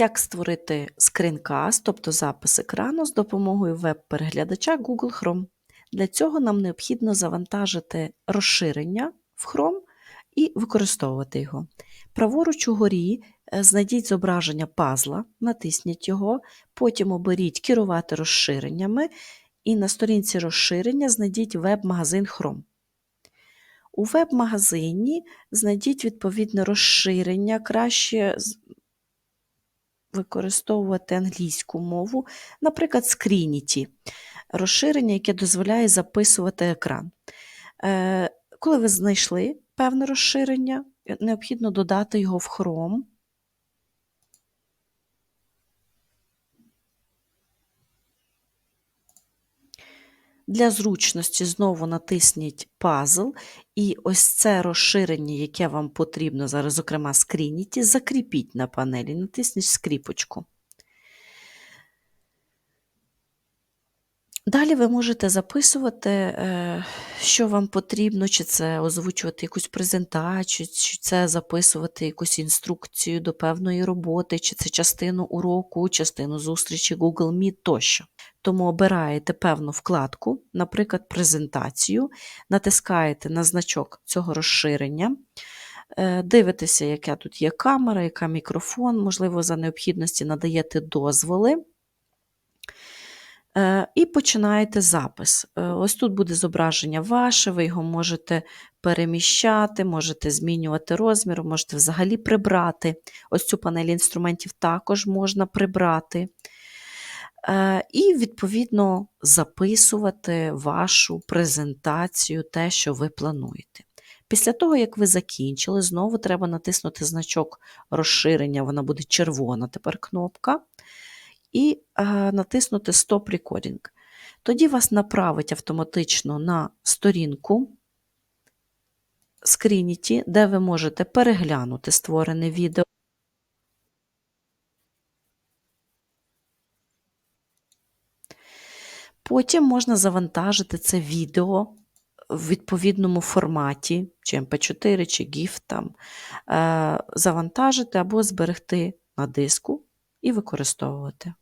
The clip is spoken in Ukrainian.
Як створити скрінкаст, тобто запис екрану з допомогою веб-переглядача Google Chrome. Для цього нам необхідно завантажити розширення в Chrome і використовувати його. Праворуч угорі е, знайдіть зображення пазла, натисніть його, потім оберіть Керувати розширеннями і на сторінці розширення знайдіть веб-магазин Chrome. У веб-магазині знайдіть відповідне розширення, краще використовувати англійську мову, наприклад, Screenity – розширення, яке дозволяє записувати екран. Е, Коли ви знайшли певне розширення, необхідно додати його в Chrome. Для зручності знову натисніть пазл, і ось це розширення, яке вам потрібно зараз, зокрема скрініті, закріпіть на панелі, натисніть скріпочку. Далі ви можете записувати, е, що вам потрібно, чи це озвучувати якусь презентацію, чи це записувати якусь інструкцію до певної роботи, чи це частину уроку, частину зустрічі Google Meet тощо. Тому обираєте певну вкладку, наприклад, презентацію, натискаєте на значок цього розширення, е, дивитеся, яка тут є камера, яка мікрофон, можливо, за необхідності надаєте дозволи. Е, І починаєте запис. Е, Ось тут буде зображення ваше, ви його можете переміщати, можете змінювати розмір, можете взагалі прибрати. Ось цю панель інструментів також можна прибрати. Е, І, відповідно, записувати вашу презентацію, те, що ви плануєте. Після того, як ви закінчили, знову треба натиснути значок розширення, вона буде червона тепер кнопка і е, натиснути Stop Recording. Тоді вас направить автоматично на сторінку Screenity, де ви можете переглянути створене відео. Потім можна завантажити це відео в відповідному форматі, чи MP4, чи GIF, там, е, завантажити або зберегти на диску і використовувати.